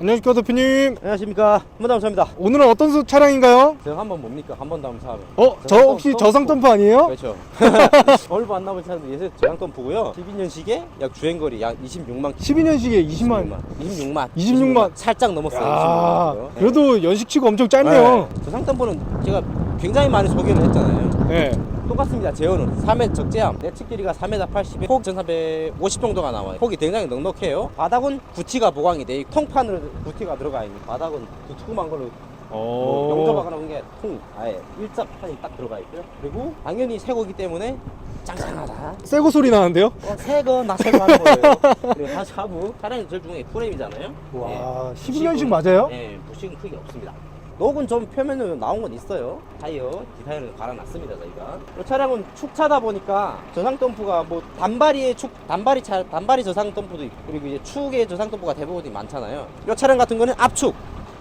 안녕하십니까 대표님. 안녕하십니까 한번담사입니다 오늘은 어떤 수- 차량인가요? 제가 한번 뭡니까 한번담사하면 어, 저 혹시 저상 덤프 아니에요? 그렇죠 얼마 안 남은 차도 예세 저양덤프고요 12년식에 약 주행거리 약 26만 12년식에 20만. 26만 26만. 살짝 넘었어요 야, 26만. 그래도 연식치가 엄청 짧네요. 저상덤프는 제가 굉장히 많이 소개를 했잖아요 네. 똑같습니다. 제어는 3m 적재함 내측 길이가 4m 80에 폭1350 정도가 나와요. 폭이 굉장히 넉넉해요. 바닥은 구티가 보강이 돼 있고 통판으로 구티가 들어가 있는 바닥은 두툼한 걸로 뭐 용접하거나 그런 게통 아예 일자판이 딱 들어가 있고요. 그리고 당연히 새거기 때문에 짱짱하다. 새고 소리 나는데요? 어, 새거 나 새거 하는 거예요. 그리고 다시 하부 차량이 제일 중요한 게 프레임이잖아요. 와, 네. 12년식 부식은- 맞아요? 네 부식은 크게 없습니다 녹은 좀 표면으로 나온 건 있어요. 타이어 디타일을 갈아놨습니다 저희가. 이 차량은 축차다 보니까 저상 덤프가 뭐 단발이의 축 단발이 차 단발이 저상 덤프도 있고 그리고 이제 축의 저상 덤프가 대부분이 많잖아요. 이 차량 같은 거는 앞축.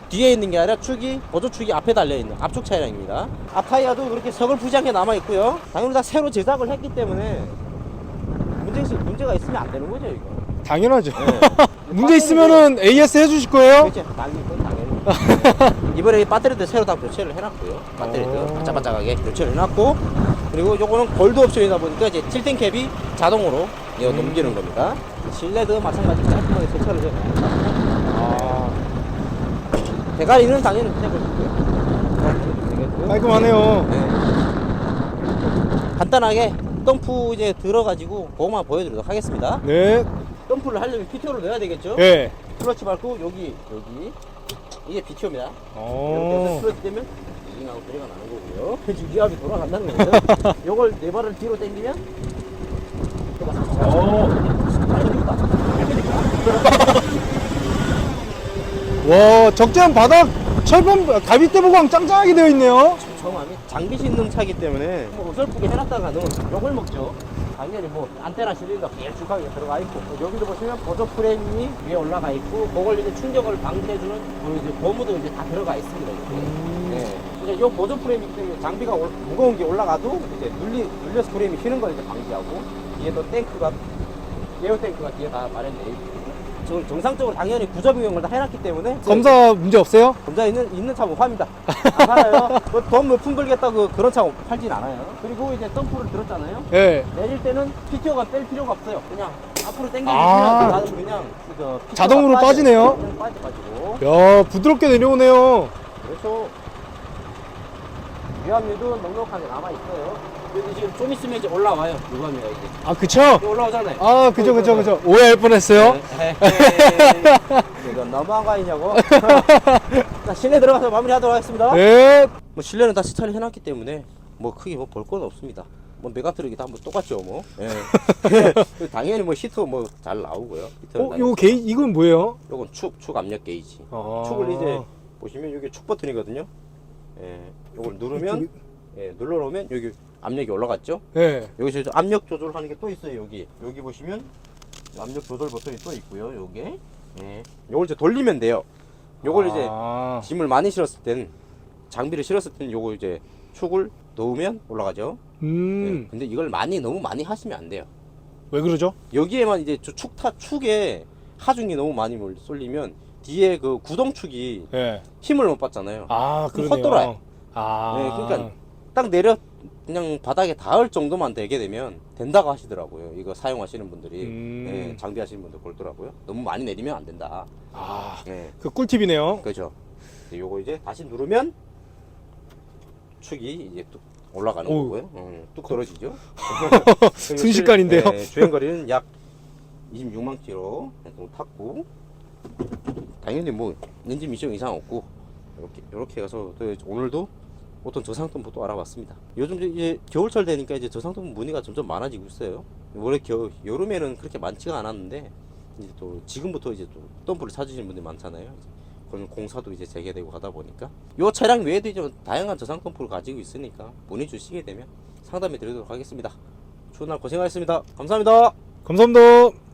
뒤에 있는 게 아니라 축이 보조축이 앞에 달려 있는 앞축 차량입니다. 앞 타이어도 그렇게 서글프지 않게 남아 있고요. 당연히 다 새로 제작을 했기 때문에 문제 있, 문제가 있으면 안 되는 거죠 이거. 당연하죠. 네. 문제 있으면은 AS 해주실 거예요? 당연히 이번에 이 배터리도 새로 다 교체를 해놨고요 배터리도 오. 반짝반짝하게 교체를 해놨고 그리고 요거는 골드 옵션이다 보니까 이제 틸팅 캡이 자동으로 이거 음. 넘기는 겁니다 실내도 마찬가지로 깔끔하게 세차를 해놨습니다 아, 대가리는 당연히 그냥 되겠고요. 깔끔하네요. 네. 간단하게 덤프 이제 들어가지고 그거만 보여드리도록 하겠습니다 네. 덤프를 하려면 PTO를 넣어야 되겠죠 네. 클러치 밟고 여기 여기 이게 PTO입니다 이렇게 해서 어. 되면 윙하고 소리가 나는 거고요 지금 위압이 돌아간다는 거죠 요걸 네 발을 뒤로 당기면 와, 적재한 바닥 철판 가비대 보강 짱짱하게 되어 있네요. 처음함이 장비 신는 차기 때문에 뭐 어설프게 해놨다가는 욕을 먹죠. 당연히 뭐 안테나 실린더 길쭉하게 들어가 있고 여기도 보시면 보조 프레임이 위에 올라가 있고 그걸 이제 충격을 방지해주는 그 이제 고무도 이제 다 들어가 있습니다 이렇게. 네. 이제 요 보조 프레임이기 때문에 장비가 올- 무거운 게 올라가도 이제 눌리 눌려서 프레임이 휘는 걸 이제 방지하고 뒤에 또 탱크가 에어 탱크가 뒤에 다 마련되어 있고 저 정상적으로 당연히 구조 변경을 다 해놨기 때문에 검사 문제 없어요? 검사 있는 있는 차 못 팝니다. 안 팔아요. 돈몇푼 벌겠다고 그런 차 팔진 않아요. 그리고 이제 덤프를 들었잖아요. 네. 내릴 때는 PTO가 뺄 필요가 없어요. 그냥 앞으로 당겨주시면 아. 그냥 그냥 그 PTO 가 자동으로. 빠지네요. 그냥 빠져가지고 야, 부드럽게 내려오네요. 그래서 위압류도 넉넉하게 남아 있어요. 여기 지금 좀 있으면 이제 올라와요. 유감이가 이제 아, 그쵸? 이제 올라오잖아요. 아, 그죠, 그죠, 그죠. 오해할 뻔했어요. 네. 이건 너무한 거 아니냐고. 자, 실내 들어가서 마무리하도록 하겠습니다. 네. 뭐 실내는 다 시찰을 해놨기 때문에 뭐 크게 뭐 볼 건 없습니다. 뭐 메가트럭이 다 뭐 똑같죠 뭐. 예. 당연히 뭐 히터 뭐 잘 나오고요. 히터는 어, 당연히. 요 게이, 이건 뭐예요? 요건 축, 축 압력 게이지. 아. 축을 이제 보시면 여기 축 버튼이거든요. 예. 요걸 누르면 예, 눌러놓으면 여기 압력이 올라갔죠. 네. 여기서 이제 압력 조절하는 게 또 있어요 여기. 여기 보시면 압력 조절 버튼이 또 있고요. 요게. 예. 요걸 이제 돌리면 돼요. 요걸 이제 아. 짐을 많이 실었을 땐 장비를 실었을 때는 요거 이제 축을 넣으면 올라가죠. 음. 네. 근데 이걸 많이 너무 많이 하시면 안 돼요. 왜 그러죠? 여기에만 이제 저 축타 축에 하중이 너무 많이 몰- 쏠리면 뒤에 그 구동축이 네. 힘을 못 받잖아요. 아, 그럼 그러네요. 헛돌아요. 아. 네, 그러니까 딱 내려 그냥 바닥에 닿을 정도만 되게 되면 된다고 하시더라고요. 이거 사용하시는 분들이 음. 네, 장비 하시는 분들 그러더라고요. 너무 많이 내리면 안 된다. 아, 네. 그 꿀팁이네요. 그죠. 이제 요거 이제 다시 누르면 축이 이제 뚝 올라가는 오우. 거고요. 음, 뚝 떨어지죠. 순식간인데요. 네, 주행거리는 약 26만 킬로 정도 탔고 당연히 뭐 엔진 미션 이상 없고 이렇게 이렇게 해서 또 오늘도 어떤 저상등부 또 알아봤습니다. 요즘 이제 겨울철 되니까 이제 저상등부 문의가 점점 많아지고 있어요. 원래 겨 여름에는 그렇게 많지가 않았는데 이제 또 지금부터 이제 또 덤프를 찾으시는 분들이 많잖아요. 그런 공사도 이제 재개되고 하다 보니까 요 차량 외에도 이제 다양한 저상 덤프를 가지고 있으니까 문의 주시게 되면 상담해 드리도록 하겠습니다. 추운 날 고생하셨습니다. 감사합니다. 감사합니다.